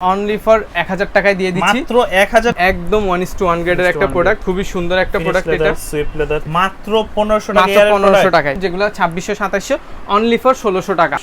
Only for এক হাজার টাকায় দিয়ে দিচ্ছি। মাত্র এক হাজার একদম ওয়ান ইস টু ওয়ান গ্রেডের একটা প্রোডাক্ট খুবই সুন্দর একটা প্রোডাক্ট এটা। সুইফট লেদার মাত্র পনেরোশো টাকা পনেরোশো টাকায়। যেগুলো ছাব্বিশশো সাতাশশো অনলি ফর ষোলোশো টাকা।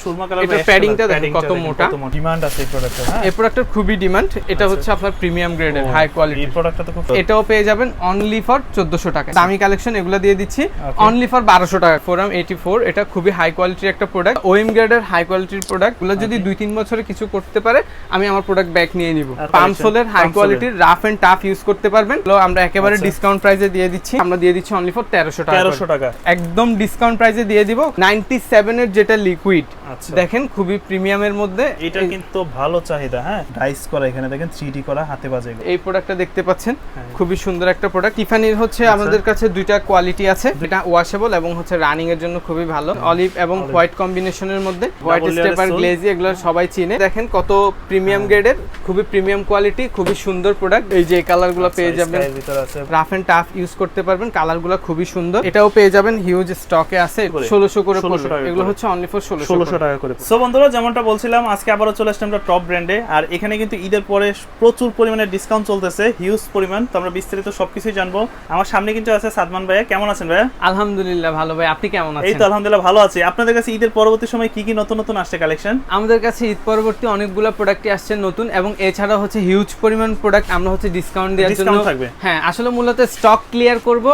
এটা প্যাডিংটা দেখেন কত মোটা। ডিমান্ড আছে এই প্রোডাক্টের হ্যাঁ? এই প্রোডাক্টের খুবই ডিমান্ড এটা হচ্ছে আপনার প্রিমিয়াম গ্রেডের হাই এই প্রোডাক্টটা তো খুব এটাও পেয়ে যাবেন অনলি ফর চোদ্দশো টাকা দামি কালেকশন এগুলো দিয়ে দিচ্ছি। অনলি ফর বারোশো টাকা। ফোরাম এইটি ফোর এটা খুবই হাই কোয়ালিটির একটা প্রোডাক্ট ওএম গ্রেডের হাই কোয়ালিটির প্রোডাক্টগুলো যদি দুই তিন বছরে কিছু করতে পারে আমি আমার প্রোডাক্ট ব্যাক নিয়ে নিব। পামসোলের হাই কোয়ালিটির রাফ এন্ড টাফ ইউজ করতে পারবেন। তো আমরা একেবারে আচ্ছা। ডিসকাউন্ট প্রাইসে দিয়ে দিচ্ছি। আমরা দিয়ে দিচ্ছি অনলি ফর তেরোশো টাকা তেরোশো করে। টাকা। একদম ডিসকাউন্ট প্রাইসে দিয়ে দিব। নাইনটি সেভেনের যেটা লিকুইড আচ্ছা দেখেন খুবই প্রিমিয়ামের মধ্যে। এটা কিন্তু ভালো চাহিদা হ্যাঁ? ডাইস করা এখানে দেখেন থ্রি করা হাতে বাজে এই প্রোডাক্টটা দেখতে পাচ্ছেন হ্যাঁ। খুবই সুন্দর একটা প্রোডাক্ট টিফানির হচ্ছে আচ্ছা। আমাদের কাছে দুইটা কোয়ালিটি আছে। এটা ওয়াশেবল এবং হচ্ছে রানিং এর জন্য খুবই ভালো। অলিভ এবং। হোয়াইট কম্বিনেশনের মধ্যে। হোয়াইট স্টেপার গ্লেজি এগুলো সবাই চিনে। দেখেন কত প্রিমিয়াম। গ্রেডের খুবই প্রিমিয়াম কোয়ালিটি খুবই সুন্দর প্রোডাক্ট এই যে কালারগুলো পেয়ে আচ্ছা, যাবেন। ভিতরে আছে। রাফ এন্ড টাফ ইউজ করতে পারবেন। কালারগুলো খুবই সুন্দর। এটাও পেয়ে যাবেন হিউজ স্টকে আছে? ষোলোশো করে 1600 পড়বে। টাকা এগুলো হচ্ছে অনলি ফর ষোলোশো ষোলোশো টাকা করে সো বন্ধুরা যেমনটা বলছিলাম আজকে আবারও চলে আসলাম আমরা টপ ব্র্যান্ডে আর এখানে কিন্তু ঈদের পরে প্রচুর পরিমাণে ডিসকাউন্ট চলতেছে হিউজ পরিমাণ। তো আমরা বিস্তারিত সবকিছুই জানব। আমার সামনে কিন্তু আছে সাদমান ভাইয়া। কেমন আছেন ভাইয়া? আলহামদুলিল্লাহ ভালো ভাই। আপনি কেমন এই তো আলহামদুলিল্লাহ ভালো আছি। আপনাদের কাছে ঈদের পরবর্তী সময় কি কি নতুন নতুন আসছে কালেকশন আমাদের কাছে ঈদ পরবর্তী অনেকগুলো প্রোডাক্টই আসছে নতুন এবং এছাড়া হচ্ছে হিউজ পরিমাণ প্রোডাক্ট আমরা হচ্ছে ডিসকাউন্ট দেওয়ার জন্য থাকবে? হ্যাঁ আসলে মূলত স্টক ক্লিয়ার করব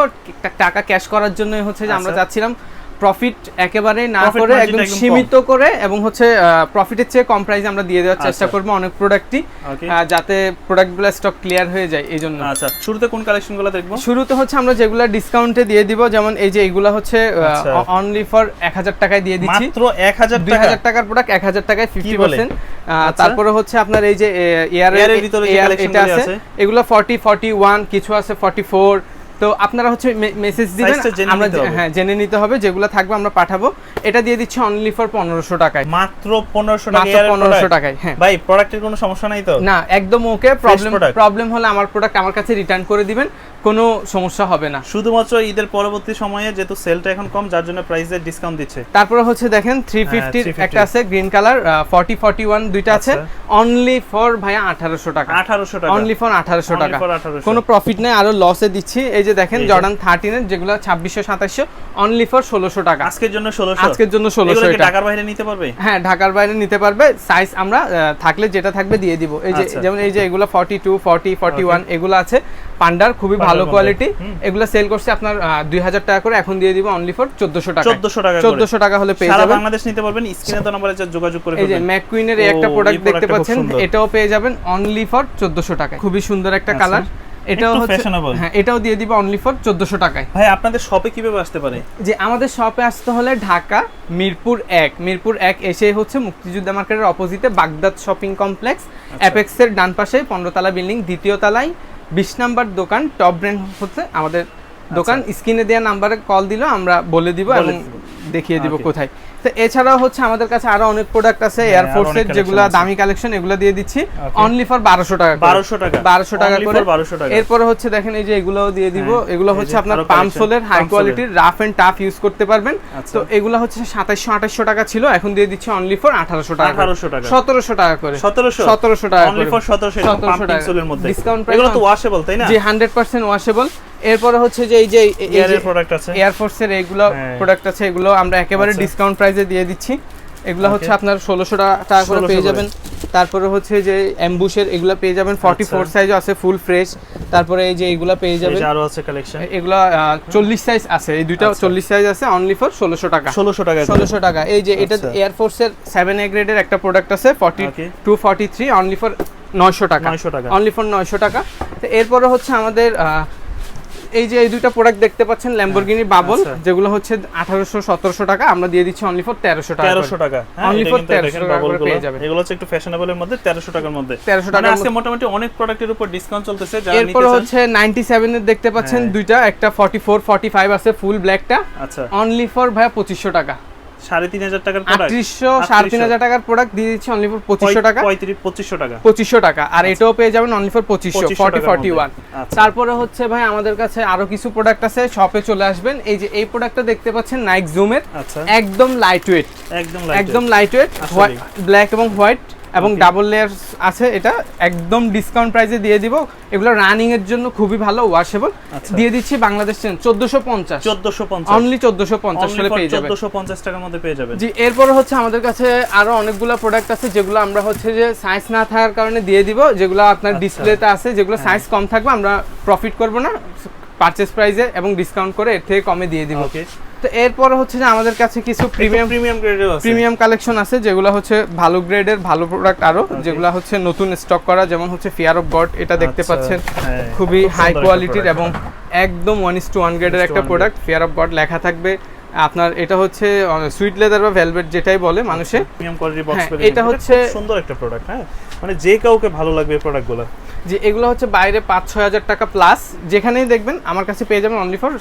টাকা ক্যাশ করার জন্য হচ্ছে যে আমরা আচ্ছা। চাচ্ছিলাম। প্রফিট একেবারে না করে একদম সীমিত করে এবং হচ্ছে প্রফিটের চেয়ে কম প্রাইসে আমরা দিয়ে দেওয়ার চেষ্টা আচ্ছা। করব অনেক প্রোডাক্টই যাতে প্রোডাক্টগুলো স্টক ক্লিয়ার হয়ে যায় এই জন্য আচ্ছা শুরুতে কোন কালেকশনগুলো দেখব শুরুতে হচ্ছে আমরা যেগুলো ডিসকাউন্টে দিয়ে দিব যেমন এই যে এগুলো হচ্ছে। অনলি ফর এক হাজার টাকায় দিয়ে দিচ্ছি মাত্র এক হাজার দুই টাকা হাজার টাকার প্রোডাক্ট এক হাজার টাকায় ফিফটি বলে? পার্সেন্ট আচ্ছা। তারপরে হচ্ছে আপনার এই যে এয়ার এর ভিতরে যে collection আছে। এগুলো ফর্টি ফর্টি ওয়ান কিছু আছে ফর্টি ফোর তো আপনারা হচ্ছে মেসেজ দিবেন আমরা হ্যাঁ জেনে নিতে হবে যেগুলো থাকবে আমরা পাঠাবো। এটা দিয়ে দিচ্ছি অনলি ফর পনেরোশো টাকায়। মাত্র পনেরোশো টাকা মাত্র পনেরোশো? টাকায় হ্যাঁ। ভাই প্রোডাক্টের কোনো সমস্যা নাই তো? না একদম ওকে প্রবলেম প্রবলেম হলে আমার প্রোডাক্ট আমার কাছে রিটার্ন করে দিবেন কোনো সমস্যা হবে না। শুধুমাত্র ঈদের পরবর্তী সময়ে যেহেতু সেলটা এখন কম যার জন্য প্রাইসের ডিসকাউন্ট দিচ্ছে। তারপরে হচ্ছে দেখেন থ্রি ফিফটির একটা আছে green colour forty forty one দুইটা আছে। আচ্ছা। অনলি ফর ভাইয়া আঠারোশো টাকা। আঠারোশো টাকা। অনলি ফর আঠারোশো টাকা। কোনো প্রফিট নেই আরও লসে দিচ্ছি। এই যে দেখেন যে। জর্ডান থার্টিনের যেগুলো ছাব্বিশশো সাতাশশো অনলি ফর ষোলোশো টাকা। আজকের জন্য ষোলোশো। আজকের জন্য ষোলোশো ঢাকার বাইরে নিতে পারবে? হ্যাঁ ঢাকার বাইরে নিতে পারবে। সাইজ আমরা থাকলে যেটা থাকবে দিয়ে দিব। এই যে আচ্ছা। যেমন এই যে এগুলো forty two forty forty one এগুলো আছে। পান্ডার খুবই ভালো কোয়ালিটি এগুলো সেল করছে আপনার দুই হাজার টাকা করে। এখন দিয়ে দিব অনলি ফর চোদ্দশো টাকা চোদ্দশো টাকা চোদ্দশো টাকা হলে পেয়ে যাবেন। বাংলাদেশ নিতে পারবেন। স্ক্রিনে তো নাম্বারে যোগাযোগ করে এই যে ম্যাকুইনের এই একটা প্রোডাক্ট দেখতে পাচ্ছেন এটাও পেয়ে যাবেন অনলি ফর চোদ্দশো টাকা খুবই সুন্দর একটা আচ্ছা। কালার এটাও হচ্ছে হ্যাঁ এটাও দিয়ে দিব অনলি ফর চোদ্দশো টাকায়। ভাই আপনাদের শপে কীভাবে আসতে পারে? যে আমাদের শপে আসতে হলে ঢাকা মিরপুর এক। মিরপুর এক এসে হচ্ছে মুক্তিযোদ্ধা মার্কেটের অপোজিটে বাগদাদ শপিং কমপ্লেক্স আচ্ছা। অ্যাপেক্সের ডান পাশে পনেরো তলা বিল্ডিং দ্বিতীয় তলায় বিশ নাম্বার দোকান টপ ব্র্যান্ড হচ্ছে আমাদের দোকান। স্ক্রিনে দেওয়া নাম্বারে কল দিল আমরা বলে দিব আচ্ছা। এবং দেখিয়ে দিব কোথায়। তো এছাড়াও হচ্ছে আমাদের কাছে আরও অনেক প্রোডাক্ট আছে হ্যাঁ, এয়ারফোর্সের যেগুলো দামি কালেকশন এগুলো দিয়ে দিচ্ছি। অনলি ফর বারোশো টাকা বারোশো টাকা। বারোশো টাকা করে। বারোশো টাকা। এরপরে হচ্ছে দেখেন এই যে এগুলোও দিয়ে দিব। হ্যাঁ, এগুলো হচ্ছে আপনার পামসোলের হাই কোয়ালিটির রাফ এন্ড টাফ ইউজ করতে পারবেন। আচ্ছা। তো এগুলো হচ্ছে সাতাইশশো আঠাশশো টাকা ছিল এখন দিয়ে দিচ্ছি অনলি ফর আঠারোশো টাকা আঠারোশো টাকা। সতেরোশো টাকা করে। সতেরোশো? সতেরোশো টাকা অনলি ফর সতেরোশো 1700 টাকা। মধ্যে। এগুলো তো ওয়াশেবল তাই না? জি হান্ড্রেড পার্সেন্ট ওয়াশেবল এরপরে হচ্ছে যে এই যে এয়ারের প্রোডাক্ট আছে এয়ারফোর্সের এগুলো হ্যাঁ। প্রোডাক্ট আছে এগুলো আমরা একেবারে আচ্ছা। ডিসকাউন্ট প্রাইসে দিয়ে দিচ্ছি এগুলো হচ্ছে আপনার ষোলোশো টাকা করে পেয়ে যাবেন তারপরে হচ্ছে যে অ্যাম্বুশের এগুলো পেয়ে যাবেন ফর্টি ফোর আচ্ছা। সাইজও আছে ফুল ফ্রেশ তারপরে এই যে এগুলো পেয়ে এই যাবেন যে আরও আছে কালেকশন এগুলো চল্লিশ সাইজ আছে এই দুইটা আচ্ছা। চল্লিশ সাইজ আছে অনলি ফর ষোলোশো টাকা ষোলোশো টাকা। ষোলোশো টাকা এই যে এটা আচ্ছা। এয়ারফোর্সের সেভেন এ গ্রেডের একটা প্রোডাক্ট আছে forty. Two forty three only for নয়শো টাকা 900 টাকা। অনলি ফর নয়শো টাকা তো এরপরে হচ্ছে আমাদের এই যে এই দুইটা প্রোডাক্ট দেখতে পাচ্ছেন ল্যাম্বরগিনি বাবল আচ্ছা। যেগুলো হচ্ছে আঠারোশো সতেরোশো টাকা আমরা দিয়ে দিচ্ছি অনলি ফর তেরোশো টাকা তেরোশো টাকা। অনলি ফর তেরোশো 1300 টাকা করে পেয়ে যাবে যাবেন। এগুলো হচ্ছে একটু ফ্যাশনেবলের মধ্যে তেরোশো টাকার মধ্যে। 1300 মানে টাকার আজকে মোটামুটি অনেক প্রোডাক্টের উপর ডিসকাউন্ট চলতেছে যারা নিতে এরপরে হচ্ছে নাইনটি সেভেনের দেখতে পাচ্ছেন হ্যাঁ। দুইটা একটা ফর্টি ফোর ফর্টি ফাইভ আছে ফুল ব্ল্যাকটা আচ্ছা। অনলি ফর ভাই পঁচিশশো টাকা। সাড়ে তিন হাজার টাকার প্রোডাক্ট আটত্রিশশো সাড়ে তিন হাজার টাকার প্রোডাক্ট দিয়ে দিচ্ছি অনলি ফর পঁচিশশো টাকা। পঁচিশশো টাকা। পঁচিশশো টাকা। আর এটাও পেয়ে যাবেন অনলি ফর পঁচিশশো 2500 ফর্টি ফর্টি ওয়ান আচ্ছা। তারপরে হচ্ছে ভাই আমাদের কাছে আরও কিছু প্রোডাক্ট আছে শপে চলে আসবেন। এই যে এই প্রোডাক্টটা দেখতে পাচ্ছেন নাইক জুমের আচ্ছা। একদম লাইট ওয়েট একদম একদম লাইট ওয়েট। ব্ল্যাক এবং হোয়াইট এবং ডাবল লেয়ার আছে এটা একদম ডিসকাউন্ট প্রাইসে দিয়ে দিব। এগুলো রানিং এর জন্য খুবই ভালো ওয়াশেবল আচ্ছা। দিয়ে দিচ্ছি বাংলাদেশ পঞ্চাশ। চোদ্দশো পঞ্চাশ। অনলি চোদ্দশো পঞ্চাশ হলে পেয়ে যাবেন। চোদ্দশো পঞ্চাশ টাকার মধ্যে পেয়ে যাবেন। জি এরপরে হচ্ছে আমাদের কাছে আরও অনেকগুলো প্রোডাক্ট আছে যেগুলো আমরা হচ্ছে যে সাইজ না থাকার কারণে দিয়ে দিব যেগুলো আপনার আচ্ছা। ডিসপ্লেতে আছে যেগুলো সাইজ কম থাকবে আমরা প্রফিট করব না। পারচেস প্রাইসে এবং ডিসকাউন্ট করে এর থেকে কমে দিয়ে দিব। ওকে তো এরপর হচ্ছে যে আমাদের কাছে কিছু প্রিমিয়াম প্রিমিয়াম গ্রেডের আছে। প্রিমিয়াম কালেকশন আছে যেগুলো হচ্ছে ভালো গ্রেডের ভালো প্রোডাক্ট আরও যেগুলো হচ্ছে নতুন স্টক করা যেমন হচ্ছে ফিয়ার অফ গড এটা দেখতে আচ্ছা, পাচ্ছেন। হ্যাঁ, খুবই হাই কোয়ালিটির এবং একদম ওয়ান ইস টু ওয়ান গ্রেডের একটা প্রোডাক্ট ফিয়ার অফ গড লেখা থাকবে। আপনার এটা হচ্ছে সুইট লেদার বা ভেলভেট যেটাই বলে মানুষে। প্রিমিয়াম কোয়ালিটি বক্স এটা হচ্ছে- সুন্দর একটা প্রোডাক্ট হ্যাঁ? মানে যে কাউকে ভালো লাগবে এই প্রোডাক্টগুলো যে এগুলো হচ্ছে বাইরে পাঁচ ছয় হাজার টাকা প্লাস যেখানেই দেখবেন আমার কাছে পেয়ে যাবেন অনলি ফর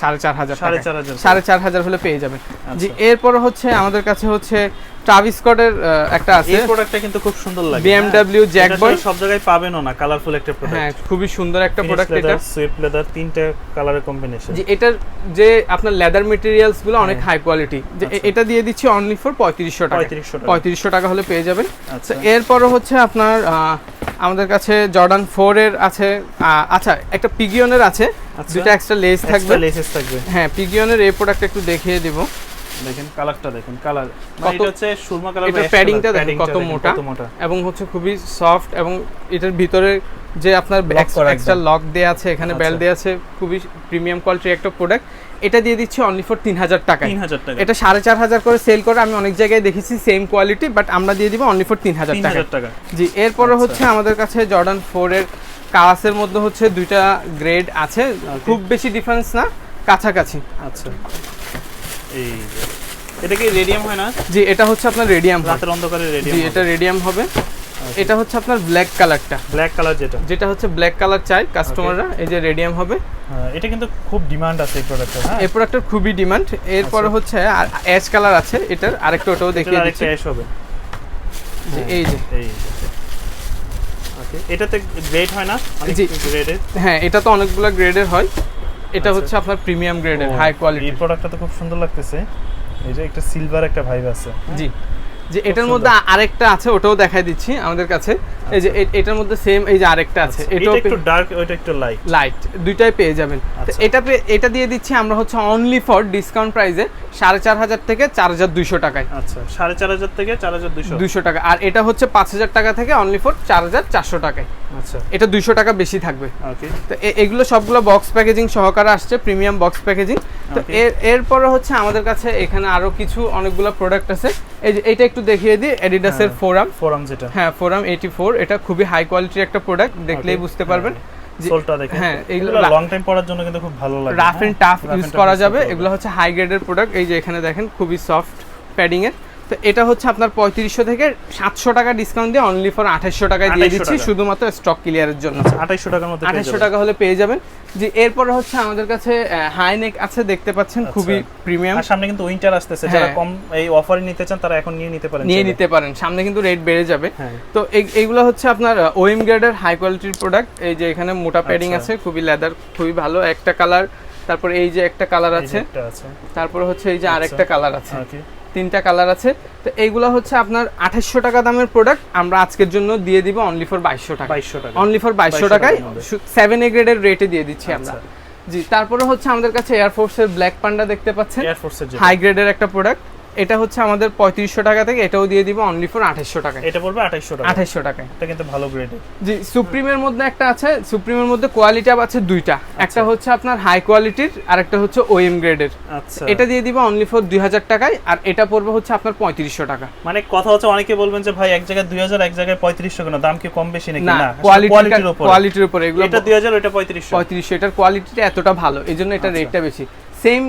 সাড়ে চার হাজার সাড়ে চার হাজার সাড়ে চার হাজার হলে পেয়ে যাবেন। জি এরপর হচ্ছে আমাদের কাছে হচ্ছে ট্রাভিস স্কটের একটা আছে। এই প্রোডাক্টটা কিন্তু খুব সুন্দর লাগে। BMW হ্যাঁ। এটা সব জায়গায় পাবেনও না কালারফুল একটা প্রোডাক্ট হ্যাঁ খুবই সুন্দর একটা প্রোডাক্ট এটা। সুইফট লেদার তিনটা কালারের কম্বিনেশন যে এটার যে আপনার লেদার মেটেরিয়ালসগুলো অনেক হাই কোয়ালিটি যে আচ্ছা। এটা দিয়ে দিচ্ছি অনলি ফর পঁয়ত্রিশশো টাকা। পঁয়ত্রিশশো টাকা। পঁয়ত্রিশশো টাকা হলে পেয়ে যাবেন। আচ্ছা। তো এরপরও হচ্ছে আপনার আমাদের কাছে জর্ডান ফোর এর আছে। আচ্ছা একটা পিগিয়নের আছে। আচ্ছা। দুটো এক্সট্রা লেস থাকবে থাকবে। লেসেস থাকবে। হ্যাঁ পিগিয়নের এই প্রোডাক্ট একটু দেখিয়ে দিব। দেখেন কালারটা দেখেন কালার। মানে এটা হচ্ছে সুরমা কালার এটার padding টা দেখেন কত মোটা। এবং হচ্ছে খুবই সফট এবং এটার ভিতরে যে আপনার এক্সট্রা লক দেওয়া আছে এখানে বেল আচ্ছা। দেওয়া আছে খুবই প্রিমিয়াম কোয়ালিটির একটা প্রোডাক্ট এটা দিয়ে দিচ্ছি অনলি ফর তিন হাজার টাকায়। তিন হাজার টাকা এটা সাড়ে চার হাজার করে সেল করে আমি অনেক জায়গায় দেখেছি সেম কোয়ালিটি বাট আমরা দিয়ে দিব অনলি ফর তিন হাজার টাকা জি এরপরে আচ্ছা। হচ্ছে আমাদের কাছে জর্ডান ফোর এর কালাসের মধ্যে হচ্ছে দুইটা গ্রেড আছে। খুব বেশি ডিফারেন্স না কাছাকাছি। আচ্ছা। এই এটা কি রেডিয়াম হয় না? জি এটা হচ্ছে আপনার রেডিয়াম রাতের অন্ধকারে রেডিয়াম জি এটা রেডিয়াম হবে। এটা হচ্ছে আপনার ব্ল্যাক কালারটা ব্ল্যাক কালার যেটা। যেটা হচ্ছে ব্ল্যাক কালার চাই কাস্টমাররা এই যে রেডিয়াম হবে। হ্যাঁ, এটা কিন্তু খুব ডিমান্ড আছে এই প্রোডাক্টের হ্যাঁ? এই প্রোডাক্টের খুবই ডিমান্ড এরপরে আচ্ছা। হচ্ছে অ্যাশ কালার আছে। এটার আরেকটা ওটাও দেখিয়ে দিচ্ছি। আরেকটা অ্যাশ হবে। এই যে। এই এটাতে গ্রেড হয় না? জি। গ্রেডের হ্যাঁ এটা তো অনেকগুলো গ্রেডের হয়। এটা। হচ্ছে আপনার প্রিমিয়াম গ্রেডের হাই কোয়ালিটি এই প্রোডাক্টটা তো খুব সুন্দর লাগতেছে। এই যে একটা সিলভার একটা ভাইব আছে। জি। যে এটার মধ্যে আরেকটা আছে ওটাও দেখাই দিচ্ছি আমাদের কাছে। এই যে এটার মধ্যে সেম এই যে আরেকটা আছে আচ্ছা, এটাও এটা একটু ডার্ক ওইটা একটু লাইট লাইট দুইটাই পেয়ে যাবেন। আচ্ছা। এটা এটা দিয়ে দিচ্ছি আমরা হচ্ছে অনলি ফর ডিসকাউন্ট প্রাইসে সাড়ে চার হাজার থেকে চার হাজার দুইশো টাকায়। আচ্ছা সাড়ে চার হাজার থেকে চার হাজার দুশো দুইশো টাকা। আর এটা হচ্ছে পাঁচ হাজার টাকা থেকে অনলি ফর চার হাজার চারশো টাকায়। আচ্ছা। এটা দুইশো টাকা বেশি থাকবে। ওকে তো এগুলো সবগুলো বক্স প্যাকেজিং সহকারে আসছে প্রিমিয়াম বক্স প্যাকেজিং তো এর এরপরে হচ্ছে আমাদের কাছে এখানে আরও কিছু অনেকগুলো প্রোডাক্ট আছে। এই যে এটা একটু দেখিয়ে দিই এর ফোরাম ফোরাম যেটা। হ্যাঁ ফোরাম এইটি ফোর এটা খুবই হাই কোয়ালিটির একটা প্রোডাক্ট দেখলেই বুঝতে পারবেন হ্যাঁ, সোলটা দেখেন হ্যাঁ, এগুলো লং টাইম পরার জন্য কিন্তু খুব ভালো লাগে। রাফ হ্যাঁ? এন্ড টাফ ইউজ করা যাবে। এগুলো হচ্ছে হাই গ্রেডের প্রোডাক্ট এই যে এখানে দেখেন খুবই সফট প্যাডিং এর তো এটা হচ্ছে আপনার পঁয়ত্রিশশো থেকে সাতশো টাকা ডিসকাউন্ট দিয়ে অনলি ফর আঠাশশো টাকায় দিয়ে দিচ্ছি। শুধুমাত্র স্টক ক্লিয়ারের জন্য। আঠাইশশো টাকার মধ্যে আঠাশশো টাকা হলে পেয়ে যাবেন। যে এরপরে হচ্ছে আমাদের কাছে হাই নেক আছে দেখতে পাচ্ছেন আচ্ছা। খুবই প্রিমিয়াম আর সামনে কিন্তু উইন্টার আসতেছে। যারা হ্যাঁ। কম এই অফারে নিতে চান তারা এখন নিয়ে নিতে পারেন নিয়ে নিতে পারেন। সামনে কিন্তু রেট বেড়ে যাবে। হ্যাঁ। তো এই- এইগুলো হচ্ছে আপনার ওএম গ্রেডের হাই কোয়ালিটির প্রোডাক্ট এই যে এখানে মোটা প্যাডিং আচ্ছা। আছে খুবই লেদার খুবই ভালো। একটা কালার তারপর এই যে একটা কালার আছে। তারপর হচ্ছে এই যে আচ্ছা। আরেকটা কালার আছে। তিনটা কালার আছে। তো এইগুলো হচ্ছে আপনার আঠাশশো টাকা দামের প্রোডাক্ট আমরা আজকের জন্য দিয়ে দিব অনলি ফর বাইশশো টাকা। বাইশশো টাকা। অনলি ফর বাইশশো টাকায় সেভেন এ গ্রেডের রেটে দিয়ে দিচ্ছি আমরা। আচ্ছা। জি তারপরে হচ্ছে আমাদের কাছে এয়ারফোর্সের ব্ল্যাক পান্ডা দেখতে পাচ্ছেন। হাই গ্রেডের একটা প্রোডাক্ট এটা হচ্ছে আমাদের পঁয়ত্রিশশো টাকা থেকে এটাও দিয়ে দিব অনলি ফর আঠাশশো টাকা এটা পড়বে আঠাইশশো টাকা আঠাশশো টাকায়। এটা কিন্তু ভালো গ্রেডের জি সুপ্রিমের মধ্যে একটা আছে সুপ্রিমের মধ্যে কোয়ালিটি আছে দুইটা। আচ্ছা। একটা হচ্ছে আপনার হাই কোয়ালিটির আর একটা হচ্ছে ওএম গ্রেডের আচ্ছা। এটা দিয়ে দিব অনলি ফর দুই হাজার টাকায় আর এটা পড়বে হচ্ছে আপনার পঁয়ত্রিশশো টাকা। মানে কথা হচ্ছে অনেকে বলবেন যে ভাই এক জায়গায় দুই হাজার এক জায়গায় পঁয়ত্রিশশো কেন? দাম কি কম বেশি নাকি? না কোয়ালিটির উপর। কোয়ালিটির উপরে এগুলো এটা দুই হাজার ওইটা পঁয়ত্রিশশো। পঁয়ত্রিশশো এটার কোয়ালিটিটা এতটা ভালো এই জন্য এটা আচ্ছা। রেটটা বেশি। সেম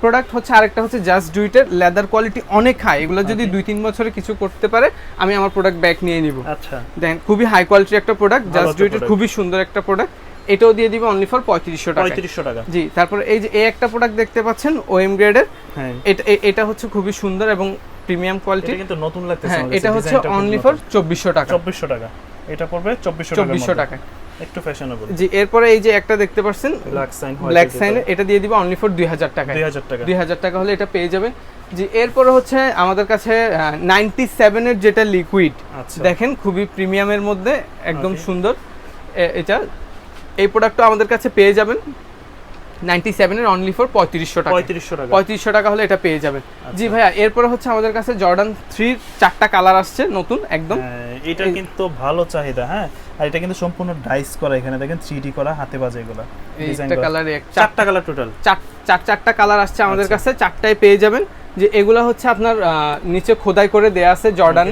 প্রোডাক্ট হচ্ছে আরেকটা হচ্ছে জাস্ট ডুইটের লেদার কোয়ালিটি অনেক হাই এগুলো যদি দুই তিন বছরে কিছু করতে পারে আমি আমার প্রোডাক্ট ব্যাক নিয়ে নিব। আচ্ছা। দেখেন খুবই হাই কোয়ালিটির একটা প্রোডাক্ট জাস্ট ডুইটের খুবই সুন্দর একটা প্রোডাক্ট এটাও দিয়ে দিবে অনলি ফর পঁয়ত্রিশশো টাকা পঁয়ত্রিশশো টাকা। জি তারপর এই যে এই একটা প্রোডাক্ট দেখতে পাচ্ছেন ওএম গ্রেডের হ্যাঁ। এটা এটা হচ্ছে খুবই সুন্দর এবং প্রিমিয়াম কোয়ালিটি এটা কিন্তু নতুন লাগতেছে হ্যাঁ এটা হচ্ছে অনলি ফর চব্বিশশো টাকা। 2400 টাকা। এটা পড়বে চব্বিশশো চব্বিশশো টাকা একটু ফ্যাশনেবল জি এরপরে এই যে একটা দেখতে পাচ্ছেন ব্ল্যাক সাইন ব্ল্যাক সাইন এটা দিয়ে দিব অনলি ফর দুই হাজার টাকা দুই হাজার টাকা। দুই হাজার টাকা হলে এটা পেয়ে যাবে জি এরপরে হচ্ছে আমাদের কাছে নাইনটি সেভেনের যেটা লিকুইড আচ্ছা। দেখেন খুবই প্রিমিয়ামের মধ্যে একদম সুন্দর। এটা এই প্রোডাক্টটা আমাদের কাছে পেয়ে যাবেন। নাইনটি সেভেনের অনলি ফর পঁয়ত্রিশশো টাকা। পঁয়ত্রিশশো টাকা। পঁয়ত্রিশশো টাকা হলে এটা পেয়ে যাবেন। জি আচ্ছা। ভাইয়া এরপরে হচ্ছে আমাদের কাছে জর্ডান থ্রির চারটা কালার আসছে নতুন একদম। হ্যাঁ, এটা কিন্তু ভালো চাহিদা হ্যাঁ। আর এটা কিন্তু সম্পূর্ণ ডাইস করা এখানে দেখেন থ্রি ডি করা হাতে বাজে এগুলা এইটা কালারে চারটা কালার টোটাল চার চার চারটা কালার আসছে আমাদের আচ্ছা। কাছে চারটায় পেয়ে যাবেন। যে এগুলো হচ্ছে আপনার নিচে খোদাই করে দেয়া আছে জর্ডান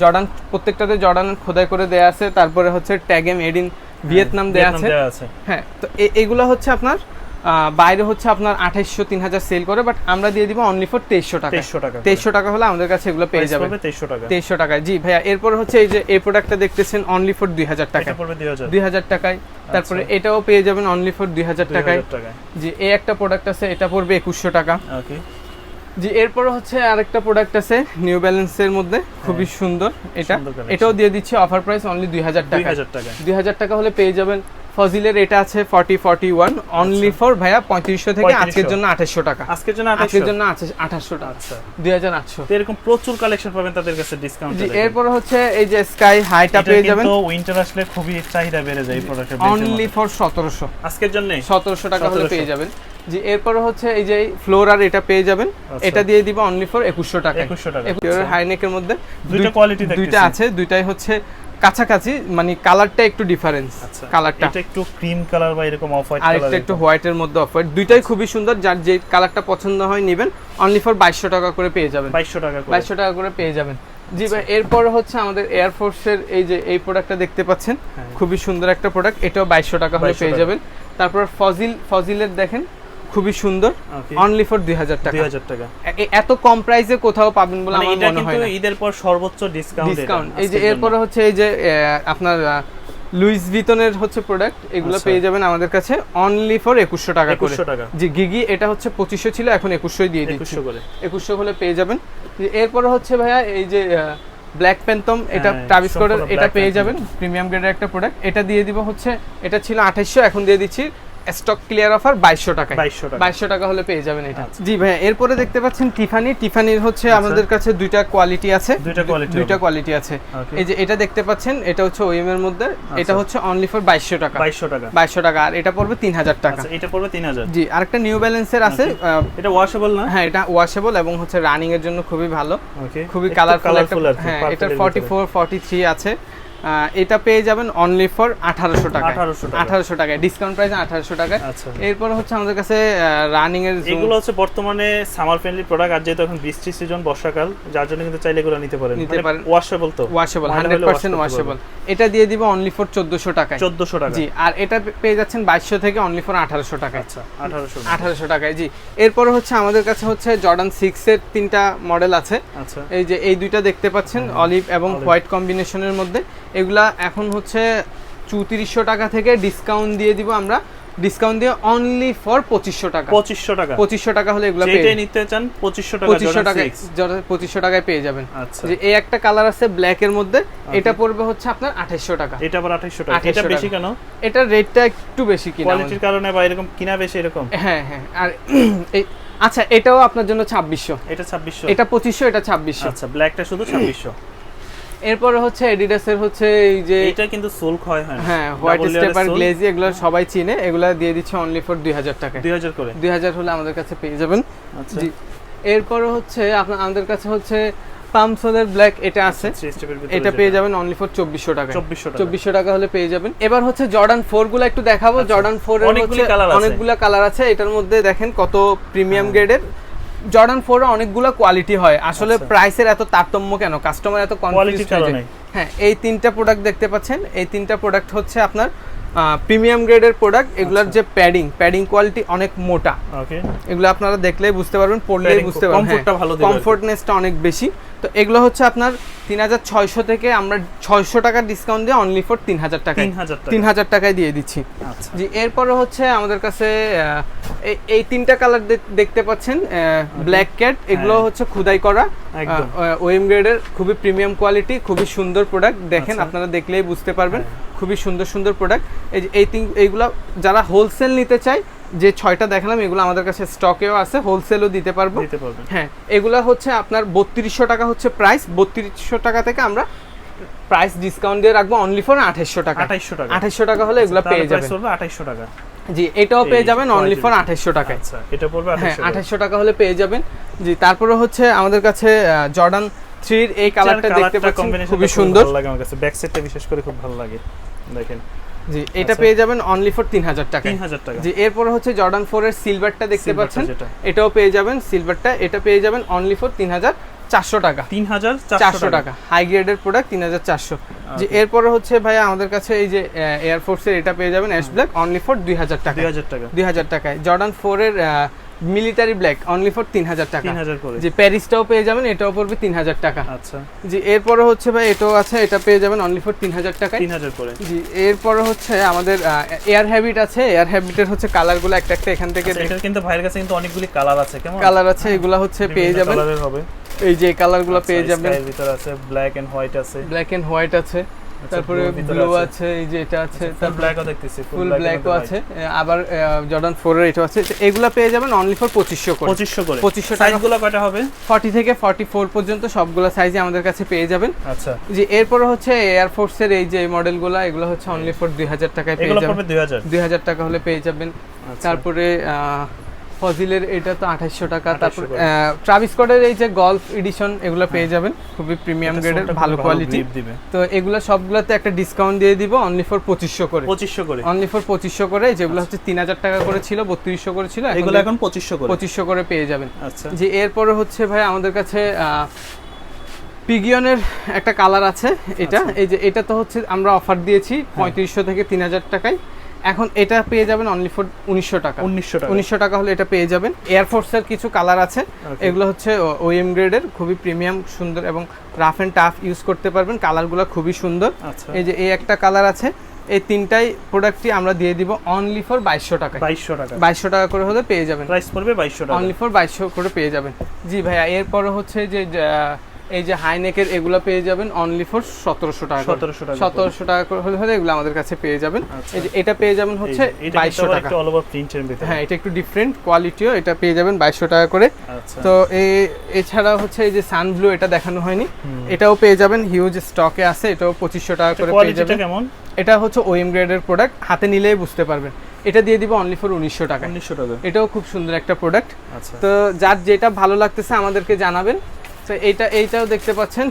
জর্ডান প্রত্যেকটাতে জর্ডান খোদাই করে দেয়া আছে তারপরে হচ্ছে ট্যাগে মেড ইন ভিয়েতনাম দেয়া আছে। দেওয়া হ্যাঁ তো এগুলো হচ্ছে আপনার বাইরে হচ্ছে আপনার আঠাইশশো তিন হাজার সেল করে বাট আমরা দিয়ে দিব অনলি ফর তেইশশো টাকা। তেইশশো টাকা তেইশশো টাকা হলে আমাদের কাছে এগুলো পেয়ে যাবেন। তেইশশো টাকা। তেইশশো টাকায়। জি ভাইয়া এরপর হচ্ছে এই যে এই প্রোডাক্টটা দেখতেছেন অনলি ফর দুই হাজার টাকা দুই হাজার টাকায়। তারপরে আচ্ছা। এটাও পেয়ে যাবেন অনলি ফর দুই হাজার টাকায়। জি এই একটা প্রোডাক্ট আছে এটা পড়বে একুশশো টাকা। ওকে। জি এরপরে হচ্ছে আরেকটা প্রোডাক্ট আছে নিউ ব্যালেন্সের মধ্যে। খুবই সুন্দর। এটা এটাও দিয়ে দিচ্ছি অফার প্রাইস অনলি দুই টাকা হাজার টাকা দুই হাজার টাকা হলে পেয়ে যাবেন ফজিলের এটা আছে forty forty one only for ভাইয়া পঁয়ত্রিশশো থেকে আজকের জন্য আঠাশশো টাকা। আজকের জন্য আজকের আঠাশশো জন্য আঠাশশো টাকা। আচ্ছা। দুই হাজার আটশো। তো এরকম প্রচুর কালেকশন পাবেন তাদের কাছে ডিসকাউন্ট জি এরপরে হচ্ছে এই যে স্কাই হাইটা পেয়ে যাবেন। কিন্তু উইন্টার আসলে খুবই চাহিদা বেড়ে যায় এই প্রোডাক্টের অনলি ফর সতেরোশো। আজকের জন্য সতেরোশো টাকা হলে পেয়ে যাবেন। জি এরপর হচ্ছে এই যে ফ্লোরার এটা পেয়ে যাবেন। আচ্ছা। এটা দিয়ে দিব অনলি ফর একুশশো টাকা। একুশশো টাকা। হাইনেকের মধ্যে দুইটা দুই- কোয়ালিটি দুইটা আছে দুইটাই হচ্ছে কাছাকাছি মানে কালারটা একটু ডিফারেন্স আচ্ছা কালারটা এটা একটু ক্রিম কালার বা এরকম অফ হোয়াইট কালার একটু হোয়াইটের মধ্যে অফ হোয়াইট দুইটাই খুবই সুন্দর যার যে কালারটা পছন্দ হয় নেবেন অনলি ফর বাইশশো টাকা করে পেয়ে যাবেন। 2200 টাকা করে। বাইশশো টাকা করে পেয়ে যাবেন। জি ভাই এরপর হচ্ছে আমাদের এয়ারফোর্সের এই যে এই প্রোডাক্টটা দেখতে পাচ্ছেন হ্যাঁ। খুবই সুন্দর একটা প্রোডাক্ট এটাও বাইশশো টাকা হলে 2200 পেয়ে যাবেন। তারপর ফজিল ফজিলের দেখেন খুবই সুন্দর। অনলি ফর দুই হাজার টাকা। 2000 টাকা। এত কম প্রাইসে কোথাও পাবেন বলে মানে আমার মনে হয় না। ঈদের পর সর্বোচ্চ ডিসকাউন্ট ডিসকাউন্ট এই যে এরপরে হচ্ছে এই যে আপনার লুইস ভিতনের হচ্ছে প্রোডাক্ট এগুলো আচ্ছা। পেয়ে যাবেন আমাদের কাছে অনলি ফর একুশশো টাকা করে। 2100 টাকা। জি গিগি এটা হচ্ছে পঁচিশশো ছিল এখন একুশশোই দিয়ে দিচ্ছি। 2100 করে। একুশশো হলে পেয়ে যাবেন। এরপরে হচ্ছে ভাইয়া এই যে ব্ল্যাক প্যান্টম এটা হ্যাঁ, ট্রাভিস স্কটের এটা পেয়ে যাবেন। প্রিমিয়াম গ্রেডের একটা প্রোডাক্ট এটা দিয়ে দিব হচ্ছে এটা ছিল আঠাইশশো এখন দিয়ে দিচ্ছি স্টক ক্লিয়ার অফার বাইশশো টাকায়। 2200 টাকা বাইশশো টাকা হলে পেয়ে যাবেন এটা। আচ্ছা। জি ভাইয়া এরপরে দেখতে পাচ্ছেন টিফানি টিফানির হচ্ছে আমাদের কাছে দুইটা কোয়ালিটি আছে। দুইটা quality দুইটা কোয়ালিটি আছে। এই যে এটা দেখতে পাচ্ছেন এটা হচ্ছে ওএম এর মধ্যে। এটা আচ্ছা। হচ্ছে অনলি ফর বাইশশো টাকা। 2200 টাকা। বাইশশো টাকা। আর এটা পড়বে তিন হাজার টাকা। আচ্ছা এটা পড়বে 3000 জি আরেকটা নিউ ব্যালেন্সের আছে আহ, এটা ওয়াশেবল না? হ্যাঁ এটা ওয়াশেবল এবং হচ্ছে রানিং এর জন্য খুবই ভালো। খুবই কালারফুল কালারফুল আর হ্যাঁ এটার ফর্টি ফোর ফর্টি থ্রি আছে। এটা পেয়ে যাবেন অনলি ফর আঠারোশো টাকা 1800 টাকা। আঠারোশো টাকায়। ডিসকাউন্ট প্রাইস আঠারোশো টাকায়। আচ্ছা। এরপর হচ্ছে আমাদের কাছে রানিং এর এগুলো হচ্ছে বর্তমানে সামার ফ্রেন্ডলি প্রোডাক্ট আর যেহেতু এখন বৃষ্টি সিজন বর্ষাকাল যার জন্য কিন্তু চাইলে এগুলো নিতে পারেন। নিতে পারেন। ওয়াশেবল তো। ওয়াশেবল হান্ড্রেড পার্সেন্ট ওয়াশেবল এটা দিয়ে দিব অনলি ফর চোদ্দোশো টাকায়। 1400 টাকা। জি আর এটা পেয়ে যাচ্ছেন বাইশশো থেকে অনলি ফর আঠারোশো টাকায়। আচ্ছা 1800 আঠারোশো টাকায় জি। এরপরে হচ্ছে আমাদের কাছে হচ্ছে জর্ডান সিক্স এর তিনটা মডেল আছে। আচ্ছা। এই যে এই দুইটা দেখতে পাচ্ছেন অলিভ এবং হোয়াইট কম্বিনেশনের মধ্যে। এগুলা এখন হচ্ছে চৌত্রিশশো টাকা থেকে ডিসকাউন্ট দিয়ে দিব আমরা। ডিসকাউন্ট দিয়ে অনলি ফর পঁচিশশো টাকা। 2500 টাকা। পঁচিশশো টাকা হলে এগুলো যেটাই নিতে চান 2500 টাকা পঁচিশশো টাকায় পঁচিশশো টাকায় পেয়ে যাবেন। আচ্ছা। যে এই একটা কালার আছে ব্ল্যাক এর মধ্যে। এটা পড়বে হচ্ছে আপনার আঠাইশশো টাকা। এটা আবার 2800 টাকা। এটা বেশি কেন? এটার রেটটা একটু বেশি কিনা কোয়ালিটির কারণে বা এরকম কিনা বেশি এরকম? হ্যাঁ হ্যাঁ। আর এই আচ্ছা এটাও আপনার জন্য ছাব্বিশশো। এটা 2600 এটা পঁচিশশো এটা ছাব্বিশশো। আচ্ছা ব্ল্যাকটা শুধু 2600 এরপরে হচ্ছে এডিডাসের হচ্ছে এই যে এটা কিন্তু সোল ক্ষয় হয় হ্যাঁ হোয়াইট স্টেপার গ্লেজি এগুলো সবাই চিনে এগুলো দিয়ে দিচ্ছে অনলি ফর দুই হাজার টাকায়। 2000 করে? দুই হাজার হলে আমাদের কাছে পেয়ে যাবেন। আচ্ছা। জি। এরপরে হচ্ছে আপনার আমাদের কাছে হচ্ছে পামসোলের ব্ল্যাক এটা আছে। ভিতরে এটা পেয়ে যাবেন অনলি ফর চব্বিশশো টাকা 2400 টাকা চব্বিশশো টাকা হলে পেয়ে যাবেন। এবার হচ্ছে জর্ডান ফোরগুলো একটু দেখাবো। জর্ডান ফোর এর অনেকগুলি কালার আছে। এটার মধ্যে দেখেন কত প্রিমিয়াম। গ্রেডের জর্ডান ফোর অনেকগুলো কোয়ালিটি হয়। আসলে আচ্ছা। প্রাইসের এত তারতম্য কেন? কাস্টমার এত কোয়ালিটি হ্যাঁ এই তিনটা প্রোডাক্ট দেখতে পাচ্ছেন। এই তিনটা প্রোডাক্ট হচ্ছে আপনার প্রিমিয়াম গ্রেডের প্রোডাক্ট এগুলার আচ্ছা। যে প্যাডিং প্যাডিং কোয়ালিটি অনেক মোটা। এগুলো আপনারা দেখলেই বুঝতে পারবেন পড়লেই বুঝতে পারবেন। কমফোর্টনেসটা অনেক বেশি। তো এগুলো হচ্ছে আপনার তিন হাজার ছয়শো থেকে আমরা ছয়শো টাকার ডিসকাউন্ট দিয়ে অনলি ফর তিন হাজার টাকায়। 3000 টাকা। তিন হাজার টাকায় দিয়ে দিচ্ছি। আচ্ছা। জি এরপরে হচ্ছে আমাদের কাছে এই- তিনটা কালার দেখতে পাচ্ছেন ব্ল্যাক ক্যাট এগুলো হ্যাঁ। হচ্ছে খোদাই করা। ওএম গ্রেডের খুবই প্রিমিয়াম কোয়ালিটি খুবই সুন্দর প্রোডাক্ট দেখেন আচ্ছা। আপনারা দেখলেই বুঝতে পারবেন হ্যাঁ। খুবই সুন্দর সুন্দর প্রোডাক্ট এই যে এই তিন এইগুলো যারা হোলসেল নিতে চায় যে ছয়টা দেখালাম এগুলো আমাদের কাছে স্টকেও আছে হোলসেলও দিতে পারব। হ্যাঁ এগুলা হচ্ছে আপনার বত্রিশশো টাকা হচ্ছে প্রাইস বত্রিশশো টাকা থেকে আমরা প্রাইস ডিসকাউন্ট দিয়ে রাখব অনলি ফর আঠাইশশো টাকা। আঠাইশশো টাকা। আঠাইশশো টাকা হলে এগুলো পেয়ে যাবেন। পড়বে টাকা। জি এটাও পেয়ে যাবেন অনলি ফর টাকায়। আচ্ছা এটা পড়বে হ্যাঁ আঠাইশশো টাকা। হলে পেয়ে যাবেন। জি তারপরে হচ্ছে আমাদের কাছে জর্ডান থ্রির এই কালারটা দেখতে পাচ্ছেন খুবই সুন্দর। লাগে আমার কাছে। ব্যাক সাইডটা বিশেষ করে খুব ভালো লাগে দেখেন। জি এটা আচ্ছা। পেয়ে যাবেন অনলি ফর তিন হাজার টাকা টাকা। জি এরপরে হচ্ছে জর্ডান ফোর এর সিলভারটা দেখতে পাচ্ছেন। এটাও পেয়ে যাবেন সিলভারটা এটা পেয়ে যাবেন অনলি ফর তিন হাজার চারশো টাকা। তিন হাজার চারশো টাকা। হাই গ্রেডের প্রোডাক্ট তিন হাজার চারশো। যে. এরপরে হচ্ছে ভাইয়া আমাদের কাছে এই যে এয়ারফোর্সের এটা পেয়ে যাবেন অ্যাশ ব্ল্যাক অনলি ফর দুই হাজার টাকা। দুই হাজার টাকা। দুই হাজার টাকায়। জর্ডান ফোর এর মিলিটারি ব্ল্যাক অনলি ফর তিন হাজার টাকা। যে প্যারিসটাও পেয়ে যাবেন এটাও পড়বে তিন হাজার টাকা। আচ্ছা। জি এরপরে হচ্ছে ভাই এটাও আছে এটা পেয়ে যাবেন অনলি ফর তিন হাজার টাকায়। তিন হাজার করে। জি এরপরে হচ্ছে আমাদের এয়ার হ্যাবিট আছে। এয়ার হ্যাবিটের হচ্ছে কালারগুলো একটা একটা এখান থেকে আচ্ছা, কিন্তু ভাইয়ের কাছে কিন্তু অনেকগুলি কালার আছে কেমন? কালার আছে এগুলা হচ্ছে পেয়ে যাবেন। হবে। এই যে কালারগুলো পেয়ে আচ্ছা, যাবেন sky এর ভিতরে আছে ব্ল্যাক এন্ড হোয়াইট আছে। ব্ল্যাক এন্ড হোয়াইট আছে। আচ্ছা, তারপরে ব্লু আছে। এই যে এটা আছে ফুল তারপরে ব্ল্যাকও দেখতেছি ফুল ব্ল্যাকও আছে। আবার জর্ডান ফোর এর এটাও আছে। এগুলা পেয়ে যাবেন অনলি ফর পঁচিশশো করে। পঁচিশশো করে। 2500 টাকা। সাইজগুলো কয়টা হবে? ফর্টি থেকে ফর্টি ফোর পর্যন্ত সবগুলা সাইজে আমাদের কাছে পেয়ে যাবেন। আচ্ছা। যে এরপর হচ্ছে এয়ারফোর্সের এই যে মডেলগুলো এগুলো হচ্ছে অনলি ফর দুই হাজার টাকায় পেয়ে যাবেন এগুলো যাবেন। পড়বে দুই হাজার। দুই হাজার টাকা হলে পেয়ে যাবেন। আচ্ছা। তারপরে আহ, ফজিলের এটা তো আঠাইশশো টাকা তারপর। ট্রাভিস স্কটের এই যে গল্ফ এডিশন এগুলো পেয়ে যাবেন খুবই প্রিমিয়াম গ্রেডের ভালো কোয়ালিটি তো এগুলো সবগুলোতে একটা ডিসকাউন্ট দিয়ে দিব অনলি ফর পঁচিশশো করে। পঁচিশশো করে। অনলি ফর পঁচিশশো করে যেগুলো হচ্ছে তিন হাজার টাকা করে ছিল বত্রিশশো করে ছিল এগুলো এখন পঁচিশশো করে। পঁচিশশো করে পেয়ে যাবেন। আচ্ছা। যে এরপরে হচ্ছে ভাই আমাদের কাছে পিগিয়নের একটা কালার আছে এটা। আচ্ছা। এই যে এটা তো হচ্ছে আমরা অফার দিয়েছি পঁয়ত্রিশশো থেকে তিন হাজার টাকায়। এখন এটা পেয়ে যাবেন অনলি ফর উনিশশো টাকা। উনিশশো টাকা। উনিশশো টাকা হলে এটা পেয়ে যাবেন। এয়ারফোর্সের কিছু কালার আছে। এগুলো হচ্ছে ওএম গ্রেডের খুবই প্রিমিয়াম সুন্দর এবং রাফ অ্যান্ড টাফ ইউজ করতে পারবেন। কালারগুলো খুবই সুন্দর। আচ্ছা। এই যে এই একটা কালার আছে এই তিনটাই প্রোডাক্টটি আমরা দিয়ে দিব অনলি ফর বাইশশো টাকা বাইশশো টাকা। বাইশশো টাকা করে হলে পেয়ে যাবেন। প্রাইস পড়বে বাইশশো টাকা। অনলি ফর বাইশশো করে পেয়ে যাবেন। জি ভাইয়া এরপরে হচ্ছে যে এই যে হাইনেকের এগুলো পেয়ে যাবেন অনলি ফর সতেরোশো টাকা। 1700 টাকা সতেরোশো টাকা করে হলে হলে এগুলো আমাদের কাছে পেয়ে যাবেন। আচ্ছা। এই যে এটা পেয়ে যাবেন হচ্ছে বাইশশো টাকা। অল ওভার প্রিন্টের ভিতরে। হ্যাঁ এটা একটু ডিফারেন্ট কোয়ালিটিও এটা পেয়ে যাবেন বাইশশো টাকা করে। আচ্ছা। তো এই এছাড়া হচ্ছে এই যে সান ব্লু এটা দেখানো হয়নি। এটাও পেয়ে যাবেন হিউজ স্টকে আছে এটাও পঁচিশশো টাকা করে পেয়ে যাবেন। এটা হচ্ছে ওএম গ্রেডের প্রোডাক্ট হাতে নিলেই বুঝতে পারবেন। এটা দিয়ে দিব অনলি ফর উনিশশো টাকা। উনিশশো টাকা। এটাও খুব সুন্দর একটা প্রোডাক্ট আচ্ছা। তো যার যেটা ভালো লাগতেছে আমাদেরকে জানাবেন। তো এইটা এইটাও দেখতে পাচ্ছেন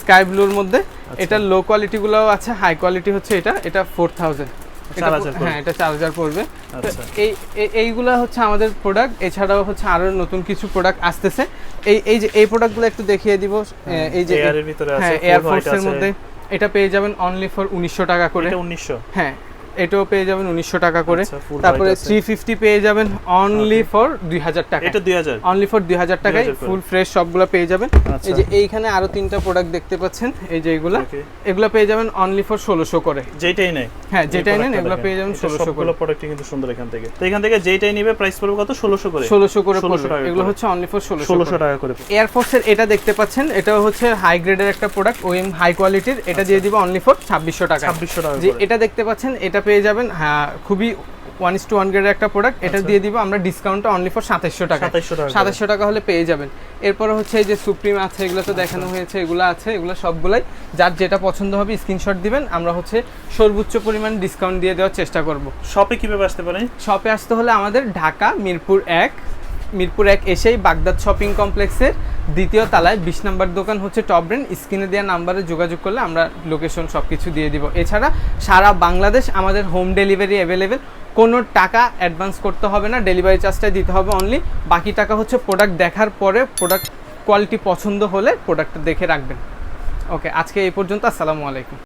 স্কাই ব্লুর মধ্যে। আচ্ছা। এটা লো কোয়ালিটিগুলোও আছে হাই কোয়ালিটি হচ্ছে এটা এটা ফোর থাউজেন্ড 4000 পড়বে। হ্যাঁ এটা চার হাজার পড়বে। তো আচ্ছা। এই এই- এইগুলা হচ্ছে আমাদের প্রোডাক্ট এছাড়াও হচ্ছে আরও নতুন কিছু প্রোডাক্ট আসতেছে। এই এই যে এই প্রোডাক্টগুলো একটু দেখিয়ে দিব এই যে এয়ারের ভিতরে হ্যাঁ মধ্যে। এটা পেয়ে যাবেন অনলি ফর উনিশশো টাকা করে। উনিশশো? হ্যাঁ এটাও পেয়ে যাবেন উনিশশো টাকা করে। আচ্ছা, তারপরে। থ্রি ফিফটি পেয়ে যাবেন অনলি ফর দুই হাজার টাকা। এটা দুই হাজার। অনলি ফর দুই হাজার টাকায় 2000 করে। ফুল ফ্রেশ সবগুলো পেয়ে যাবেন। আচ্ছা। এই যে এইখানে আরও তিনটা প্রোডাক্ট দেখতে পাচ্ছেন। এই যে এগুলা. এগুলো পেয়ে যাবেন অনলি ফর ষোলোশো করে। যেটাই নেই। হ্যাঁ যেটাই নেন এগুলো পেয়ে যাবেন ষোলোশো করে। সবগুলো প্রোডাক্টই কিন্তু সুন্দর এখান থেকে। তো এখান থেকে যেটাই নিবে প্রাইস পড়বে কত? ষোলোশো করে। ষোলোশো করে 1600 পড়বে। টাকা এগুলো হচ্ছে অনলি ফর ষোলোশো টাকা করে। এয়ারফোর্সের এটা দেখতে পাচ্ছেন। এটা হচ্ছে হাই গ্রেডের একটা প্রোডাক্ট ওএম হাই কোয়ালিটির এটা দিয়ে দিব অনলি ফর ছাব্বিশশো টাকা। ছাব্বিশশো টাকা যে এটা দেখতে পাচ্ছেন এটা পেয়ে যাবেন। হ্যাঁ খুবই ওয়ান ইস টু ওয়ান গ্রেডের একটা প্রোডাক্ট এটা আচ্ছা। দিয়ে দিব আমরা ডিসকাউন্টটা অনলি ফর সাতাশশো টাকা। সাতাশশো টাকা হলে পেয়ে যাবেন। এরপর হচ্ছে এই যে সুপ্রিম আছে এগুলো তো দেখানো হয়েছে এগুলো আছে এগুলো সবগুলাই। যার যেটা পছন্দ হবে স্ক্রিনশট দিবেন। আমরা হচ্ছে সর্বোচ্চ পরিমাণ ডিসকাউন্ট দিয়ে দেওয়ার চেষ্টা করব। শপে কীভাবে আসতে পারেন শপে আসতে হলে আমাদের ঢাকা মিরপুর এক মিরপুর এক এসেই বাগদাদ শপিং কমপ্লেক্সের দ্বিতীয় তলায় বিশ নাম্বার দোকান হচ্ছে টপ ব্রেন স্ক্রিনে দেওয়া নাম্বারে যোগাযোগ করলে আমরা লোকেশন সব কিছু দিয়ে দিব। এছাড়া সারা বাংলাদেশ আমাদের হোম ডেলিভারি অ্যাভেলেবেল। কোনো টাকা অ্যাডভান্স করতে হবে না, ডেলিভারি চার্জটাই দিতে হবে অনলি বাকি টাকা হচ্ছে প্রোডাক্ট দেখার পরে প্রোডাক্ট কোয়ালিটি পছন্দ হলে প্রোডাক্টটা দেখে রাখবেন। ওকে, আজকে এই পর্যন্ত, আসসালামু আলাইকুম।